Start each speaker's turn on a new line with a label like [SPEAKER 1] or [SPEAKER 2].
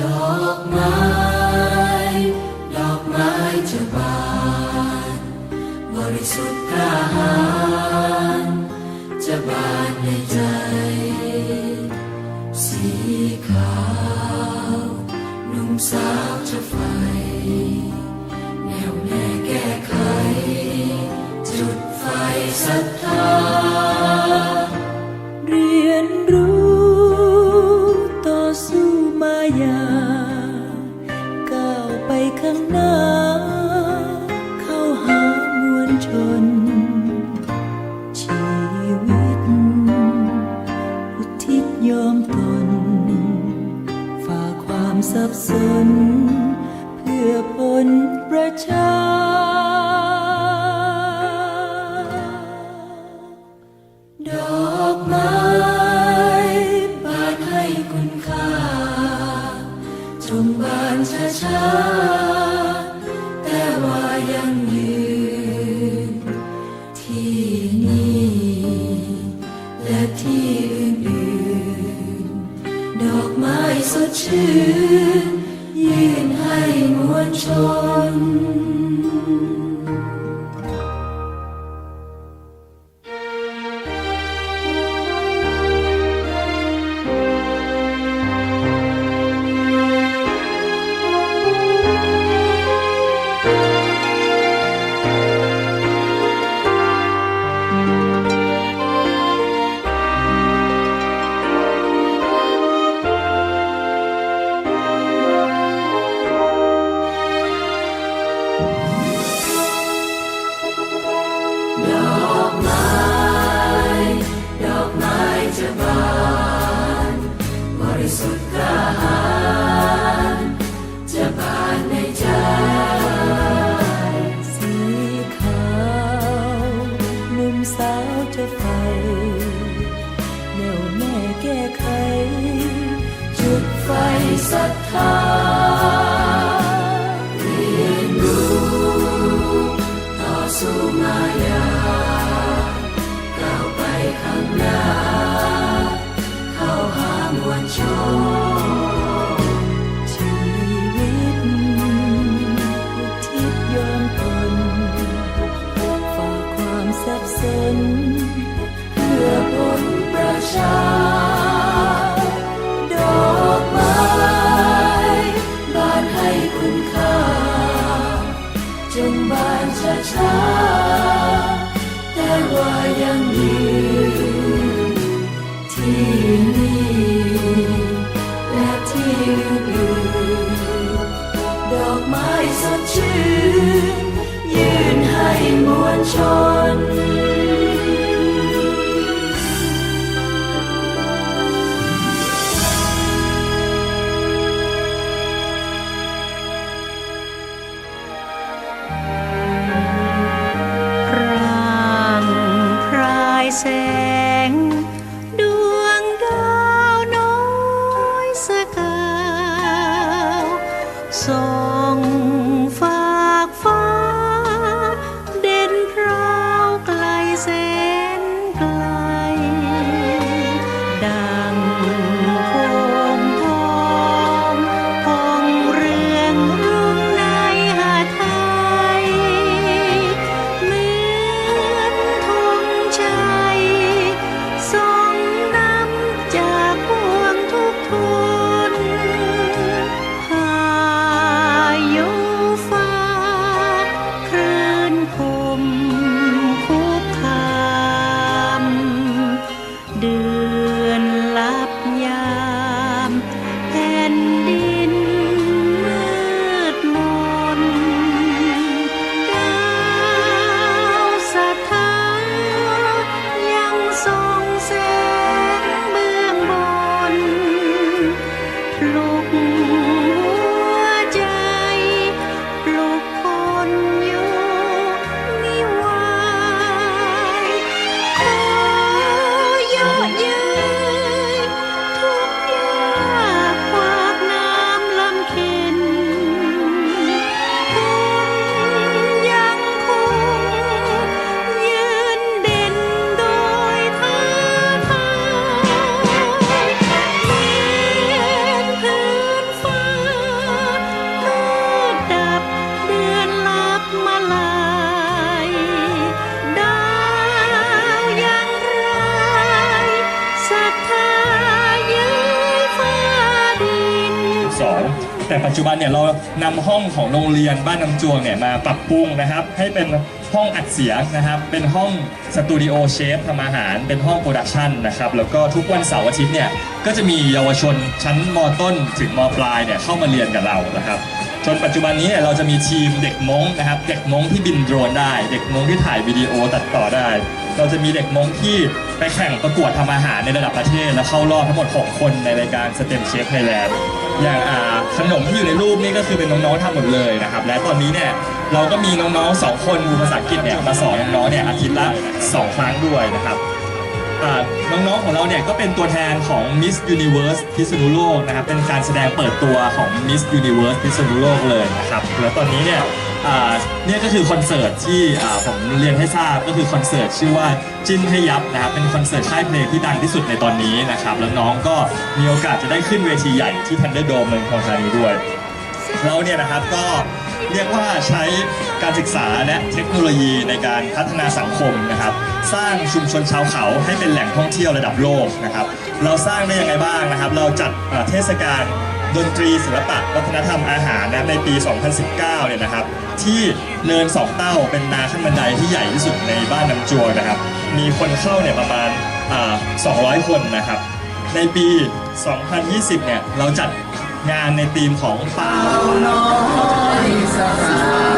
[SPEAKER 1] ดอกไม้ ดอกไม้จะบานบริสุทธิ์กระหารจะบานในใจ สีขาว นุ่มสาวจะฝัน สับสน เพื่อผลประชาดอกไม้บานให้คุณค่าจงบานช้าๆแต่ว่ายังยื สดชื่นยื่ สาวจะไฟแนวแน่แก้ไข จุดไฟศรัทธาเรียนรู้ต่อสู้มายาก้าวไปข้างหน้า เข้าหามวลชน บานช้าๆแต่ว่ายังยืนที่นี่และที่อื่นดอกไม้สดชื่น ยื่นให้มวลชน
[SPEAKER 2] แต่
[SPEAKER 3] ปัจจุบันเนี่ยเรานำห้องของโรงเรียนบ้านน้ำจวงเนี่ยมาปรับปรุงนะครับ ให้เป็นห้องอัดเสียงนะครับ เป็นห้องสตูดิโอเชฟทำอาหาร เป็นห้องโปรดักชันนะครับ แล้วก็ทุกวันเสาร์อาทิตย์เนี่ย ก็จะมีเยาวชนชั้นมต้นถึงมปลายเนี่ยเข้ามาเรียนกับเรานะครับ จนปัจจุบันนี้เนี่ยเราจะมีทีมเด็กม้งนะครับ เด็กม้งที่บินโดรนได้ เด็กม้งที่ถ่ายวิดีโอตัดต่อได้ เราจะมีเด็กม้งที่ไปแข่งประกวดทำอาหารในระดับประเทศ และเข้ารอบทั้งหมด 6 คนในรายการสเต็มเชฟไทยแลนด์อย่างอ่าขนมที่อยู่ในรูปนี่ก็คือเป็นน้องๆทำหมดเลยนะครับ และตอนนี้เนี่ยเราก็มีน้องๆสองคนครูภาษาอังกฤษเนี่ยมาสอนน้องๆเนี่ยอาทิตย์ละสองครั้งด้วยนะครับ อ่าน้องๆของเราเนี่ยก็เป็นตัวแทนของ Miss Universe พิษณุโลกนะครับเป็นการแสดงเปิดตัวของ Miss Universe พิษณุโลกเลยนะครับแล้วตอนนี้เนี่ยอ่าเนี่ยก็คือคอนเสิร์ตที่อ่าผมเรียนให้ทราบก็คือคอนเสิร์ตชื่อว่าจิ้นให้ยับนะครับเป็นคอนเสิร์ตค่ายเพลงที่ดังที่สุดในตอนนี้นะครับแล้วน้องก็มีโอกาสจะได้ขึ้นเวทีใหญ่ที่ Thunderdome เมืองทองธานีด้วย เราเนี่ยนะครับก็เรียกว่าใช้การศึกษาและเทคโนโลยีในการพัฒนาสังคมนะครับ สร้างชุมชนชาวเขาให้เป็นแหล่งท่องเที่ยวระดับโลกนะครับ เราสร้างได้ยังไงบ้างนะครับ เราจัดเทศกาลดนตรีศิลปะวัฒนธรรมอาหารนะในปี 2019 เนี่ยนะครับ ที่เนินสองเต้าเป็นนาขั้นบันไดที่ใหญ่ที่สุดในบ้านน้ำจวงนะครับ มีคนเข้าเนี่ยประมาณ 200 คนนะครับ ในปี 2020 เนี่ยเราจัดงานในธีมของป่า
[SPEAKER 4] เ